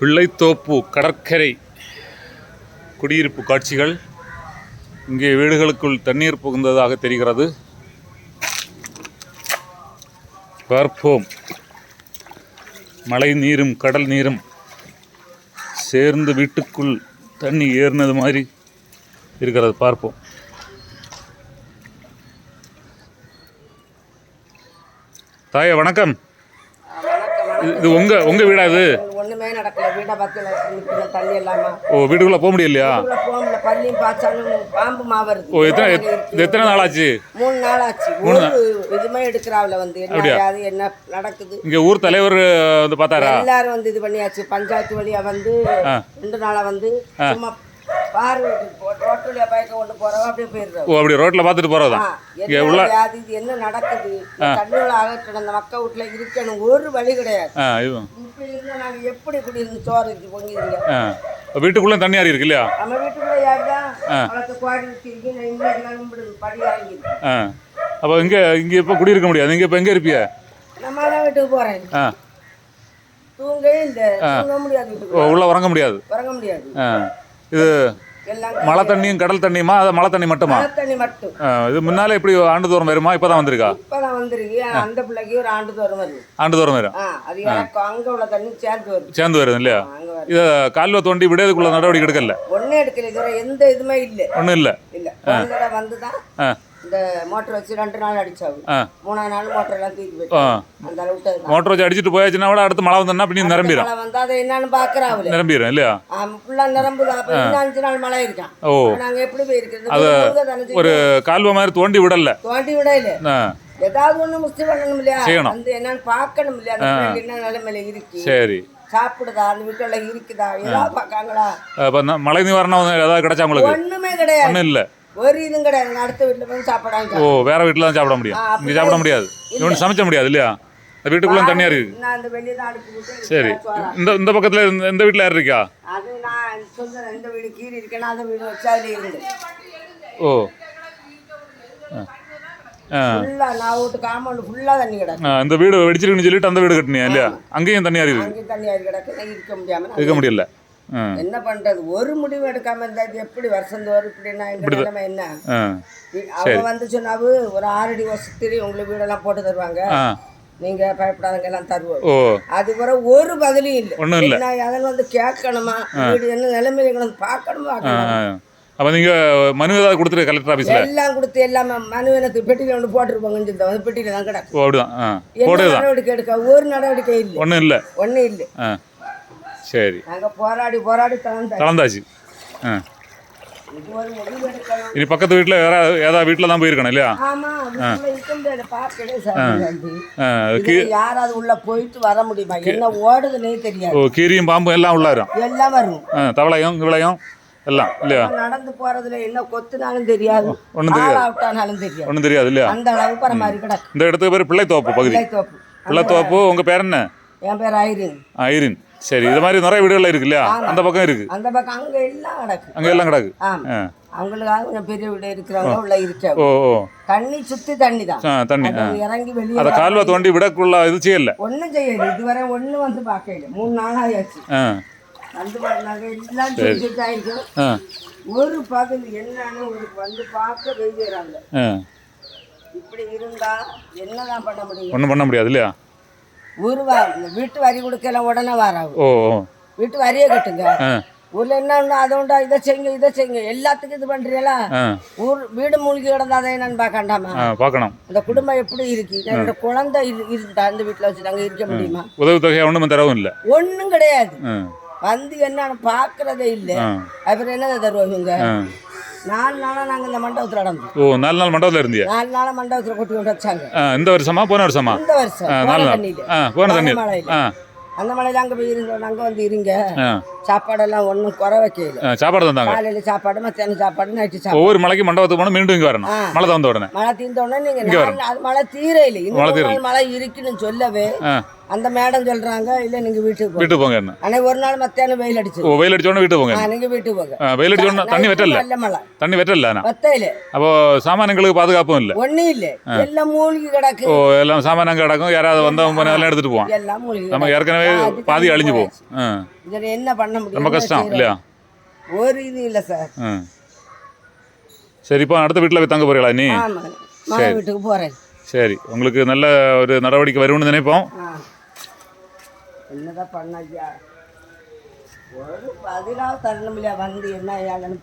பிள்ளைத்தோப்பு கடற்கரை குடியிருப்பு காட்சிகள். இங்கே வீடுகளுக்குள் தண்ணீர் புகுந்ததாக தெரிகிறது. பார்ப்போம். மழை நீரும் கடல் நீரும் சேர்ந்து வீட்டுக்குள் தண்ணி ஏறினது மாதிரி இருக்கிறது. பார்ப்போம். தாயே வணக்கம். இது- இது உங்க உங்க வீடா இது? ஒண்ணுமே நடக்கல. வீட்டை பக்கத்துல தண்ணி இல்லாம. ஓ வீட்டுக்குள்ள போக முடியலையா? உள்ள போகல பள்ளியும் பாய்ச்சாலும் பாம்பு மாவருது ஓ எத்தனை எத்தனை நாள் ஆச்சு மூணு நாள் ஆச்சு ஒரு இதுமே எடுக்கிறாவில வந்து. என்ன ஆகாது என்ன நடக்குது? இங்க ஊர் தலைவர் வந்து பார்த்தாரா எல்லாரும் வந்து இது பண்ணியாச்சு. பஞ்சாயத்து வழியா வந்து ரெண்டு நாளா வந்து சும்மா வழியா பைக்க கொண்டு போறவங்க அப்படியே போயிடுறோம் ஓ அப்படி ரோட்ல பார்த்துட்டு போறதா? இங்க உள்ள வியாதி இது என்ன நடக்குது? தண்ணியோட அகற்றணும் அந்த மக்க வீட்டுல இருக்கணும். ஒரு வழி கிடையாது. ஆ இது இப்ப இருந்தா நாங்க எப்படி இப்படி இருந்து சோறு வச்சு பொங்கிடுங்க ஆ. வீட்டுக்குள்ள தண்ணி ஆறி இருக்கு இல்லையா? நம்ம வீட்டுக்குள்ள யாருதான் வளர்த்து கோடி வச்சிருக்கு நான் நான் கும்பிடுது படி இறங்கி ஆ. அப்போ இங்க இங்க இப்போ குடியிருக்க முடியாது. நீங்க இப்போ எங்க இருப்பிய? நம்ம தான் வீட்டுக்கு போறேன். ஆ. இல்லை. தூங்க முடியாது வீட்டுக்கு உள்ள உறங்க முடியாது. உறங்க முடியாது. இது மழை தண்ணியும் கடல் தண்ணியுமா? அது மழை தண்ணி மட்டுமா? தண்ணி மட்டும். இது முன்னாலே இப்படி ஆண்டு தோறும் வருமா? இப்பதான் வந்திருக்கா? இப்பதான் வந்திருக்கு. அந்த பிள்ளைக்கு ஒரு ஆண்டு தோறும் வருது. ஆண்டு தோறும் வரும் அது அங்க உள்ள தண்ணி சேர்ந்து வருது. சேர்ந்து வருது இல்லையா? இதை கால்வ தோண்டி விடையதுக்குள்ள நடவடிக்கை எடுக்கல? ஒன்னே எடுக்கல. இதுவரை எந்த இதுமே இல்லை. ஒன்றும் இல்லை. இல்ல. போன வந்து இந்த மோட்டர் வச்சு ரெண்டு நாள் அடிச்சாவு. மூணாவது நாள் மோட்டர் எல்லாம் தூக்கி போயிட்டு அந்த அளவுக்கு மோட்டர் வச்சு அடிச்சிட்டு போயாச்சுன்னா கூட அடுத்து மழை வந்தோன்னா அப்படி நிரம்பிடும் மழை வந்தா அதை என்னன்னு பாக்குறாவுல. நிரம்பிடும் இல்லையா? ஃபுல்லா நிரம்புதா. அப்ப இன்னும் அஞ்சு நாள் மழை இருக்கான் நாங்க எப்படி போயிருக்கிறது? ஒரு கால்வ மாதிரி தோண்டி விடல. தோண்டி விடையில ஆ. ஏதாவது ஒண்ணு முஸ்தி பண்ணணும் இல்லையா. வந்து என்னன்னு பார்க்கணும் இல்லையா? அந்த என்ன நிலைமையில இருக்கு? சரி. சாப்பிடுதா? அந்த வீட்டுல இருக்குதா? ஏதாவது பார்க்காங்களா? மழை நிவாரணம் ஏதாவது கிடைச்சா உங்களுக்கு? ஒண்ணுமே கிடையாது. ஒன்றும் இல்லை. ஒரு இதுவும் கிடையாது. அடுத்த வீட்டுல போய் சாப்பிடாங்க ஓ வேற வீட்டில் தான் சாப்பிட முடியும். இங்கே சாப்பிட முடியாது. இவனு சமைச்ச முடியாது இல்லையா? இந்த வீட்டுக்குள்ள தனியாக இருக்கு. நான் அந்த வெளியே தான் விட்டு சரி. இந்த இந்த பக்கத்தில் இந்த வீட்டில் யார் இருக்கா? அது நான் சொல்றேன். இந்த வீடு கீறி இருக்கேன்னா அந்த வீடு வச்சு இருந்து ஓ. இந்த வீடு வெடிச்சிருக்குன்னு சொல்லிட்டு அந்த வீடு கட்டினியா இல்லையா? அங்கேயும் தனியாக இருக்குது இருக்க முடியாம நான் இருக்க முடியல. என்ன பண்றது? ஒரு முடிவு எடுக்காம இருந்தா இது எப்படி வருஷம் தோறும் இப்படின்னா எங்க நிலைமை என்ன? அவங்க வந்து சொன்னாவு ஒரு ஆறடி வருஷத்துக்கு உங்களுக்கு வீடெல்லாம் போட்டு தருவாங்க. நீங்க பயப்படாதவங்க எல்லாம் தருவோம். அது வர ஒரு பதிலும் இல்லை. என்ன அதில் வந்து கேட்கணுமா? வீடு என்ன நிலைமையில இருக்கணும் பார்க்கணுமா பார்க்கணுமா? அப்போ நீங்கள் மனு ஏதாவது கொடுத்துரு கலெக்டர் ஆஃபீஸில் எல்லாம் கொடுத்து எல்லாமே மனுவினத்து பெட்டியில ஒன்று போட்டிருப்பாங்கன்னு சொல்லி வந்து பெட்டியில தான் கிடக்கு. ஓ அப்படிதான். நடவடிக்கை எடுக்க? ஒரு நடவடிக்கை இல்லை. ஒன்றும் இல்லை. ஒன்றும் இல்லை. சரி. நாங்க போராடி போராடி தளர்ந்தாச்சு கலந்தாச்சு. ஆ. இது ஒரு முடிவு எடுக்கணும் இனி பக்கத்து வீட்டில் வேற ஏதாவது வீட்டில் தான் போயிருக்கணும் இல்லையா? ஆமா வீட்டுல இருக்க முடியாது பார்க்கவே சார் ஆ. இதுல யாராவது உள்ள போயிட்டு வர முடியுமா? என்ன ஓடுதுன்னே தெரியாது. ஓ கீரியும் பாம்பும் எல்லாம் உள்ளாரும் எல்லாம் வரும். ஆ தவளையும் கிவளையும் எல்லாம் இல்லையா? நடந்து போறதுல என்ன கொத்துனாலும் தெரியாது. ஒண்ணும் தெரியாது. ஒன்றும் தெரியாது. இல்லையா? அந்த அளவு பரமாறி கிடக்கு. இந்த இடத்துக்கு பேர் பிள்ளைத்தோப்பு பகுதி. பிள்ளைத்தோப்பு. பிள்ளைத்தோப்பு உங்கள் பேர் என்ன? என் பேர் ஐரின். ஐரின். சரி இது மாதிரி நிறைய வீடுகள் இருக்கு இல்லையா? அந்த பக்கம் இருக்கு. அந்த பக்கம் அங்க எல்லாம் கிடக்கு. அங்கே எல்லாம் கிடக்கு. அவங்களுக்காக கொஞ்சம் பெரிய வீடு இருக்கிறவங்க உள்ள இருக்க ஓ ஓ. தண்ணி சுத்தி தண்ணி தான். தண்ணி. இறங்கி வெளியே அதை கால்வா தோண்டி விடக்குள்ள இது செய்யல? ஒண்ணும் செய்யல. இதுவரை ஒண்ணு வந்து பார்க்கல. மூணு நாள் ஆயாச்சு. வந்து பாருங்க எல்லாம் செஞ்சுட்டு ஆயிருக்கும் ஒரு பகுதி என்னன்னு ஒரு வந்து பார்க்க வெளியேறாங்க இப்படி இருந்தா என்னதான் பண்ண முடியும்? ஒன்றும் பண்ண முடியாது இல்லையா? இந்த வீட்டு வரி கொடுக்கல உடனே வராது ஓ வீட்டு வரியை கட்டுங்க. ஊர்ல என்ன உண்டு அதை உண்டா இதை செய்யுங்க இதை செய்யுங்க. எல்லாத்துக்கும் இது பண்றீங்களா? ஊர் வீடு மூழ்கி கிடந்தா அதை என்னன்னு பார்க்கண்டாமா? பார்க்கணும். அந்த குடும்பம் எப்படி இருக்கு? என்னோட குழந்தை இரு- இருந்தா அந்த வீட்டுல வச்சு நாங்க இருக்க முடியுமா? உதவி தொகை ஒன்றும் தரவும் இல்லை. ஒண்ணும் கிடையாது. வந்து என்னன்னு பாக்குறதே இல்ல. அப்புறம் என்ன தருவாங்க நாலு நாளா நாங்க இந்த மண்டபத்துல நடந்தோம் ஓ நாலு நாள் மண்டபத்தில் இருந்தியா? நாலு நாளா மண்டபத்துல கொட்டி கொண்டு வச்சாங்க. இந்த வருஷமா? போன வருஷமா? இந்த வருஷம். நாலு நாள். போன மழையில. ஆ. அந்த மலையில அங்க போய் இருந்தோம் அங்க வந்து இருங்க. சாப்பாடெல்லாம் ஒண்ணும் குறை வைக்கல. சாப்பாடு தந்தாங்க. காலையில சாப்பாடு மத்தியானம் சாப்பாடு நைட்டு சாப்பாடு. ஒவ்வொரு மலைக்கு மண்டபத்துக்கு போனால் மீண்டும் இங்கே வரணும். மழை தந்த உடனே. மழை தீர்ந்த உடனே நீங்க அது மழை தீர இல்லை இன்னும் மழை இருக்குன்னு சொல்லவே அந்த மேடம் சொல்றாங்க இல்ல நீங்க வீட்டுக்கு போங்க. வீட்டுக்கு போங்க ஆனா ஒரு நாள் மத்தியானம் வெயில் அடிச்சு. வெயில் அடிச்சோடனே வீட்டுக்கு போங்க ஆ, நீங்க வீட்டுக்கு போங்க. வெயில் அடிச்சோடனே தண்ணி வெட்டல. தண்ணி வெட்டல பத்தையில அப்போ சாமான்களுக்கு பாதுகாப்பும் இல்லை. ஒண்ணும் இல்ல. எல்லாம் மூழ்கி கிடக்கு. ஓ எல்லாம் சாமான் அங்கே கிடக்கும். யாராவது வந்தவங்க எல்லாம் எடுத்துட்டு மூழ்கி நம்ம. ஏற்கனவே பாதி அழிஞ்சு போகும். இதுல என்ன பண்ண முடியும்? ரொம்ப கஷ்டம்? இல்லையா? ஒரு இது இல்ல சார் ஆ. சரி இப்போ அடுத்த வீட்டில் போய் தங்க போறீங்களா நீ ஆமா மழை வீட்டுக்கு போறேன். சரி உங்களுக்கு நல்ல ஒரு நடவடிக்கை வரும்னு நினைப்போம். என்னதான் பண்ண ஐயா ஒரு பதினாறு தரணும் இல்லையா? வந்து என்ன ஏன்னு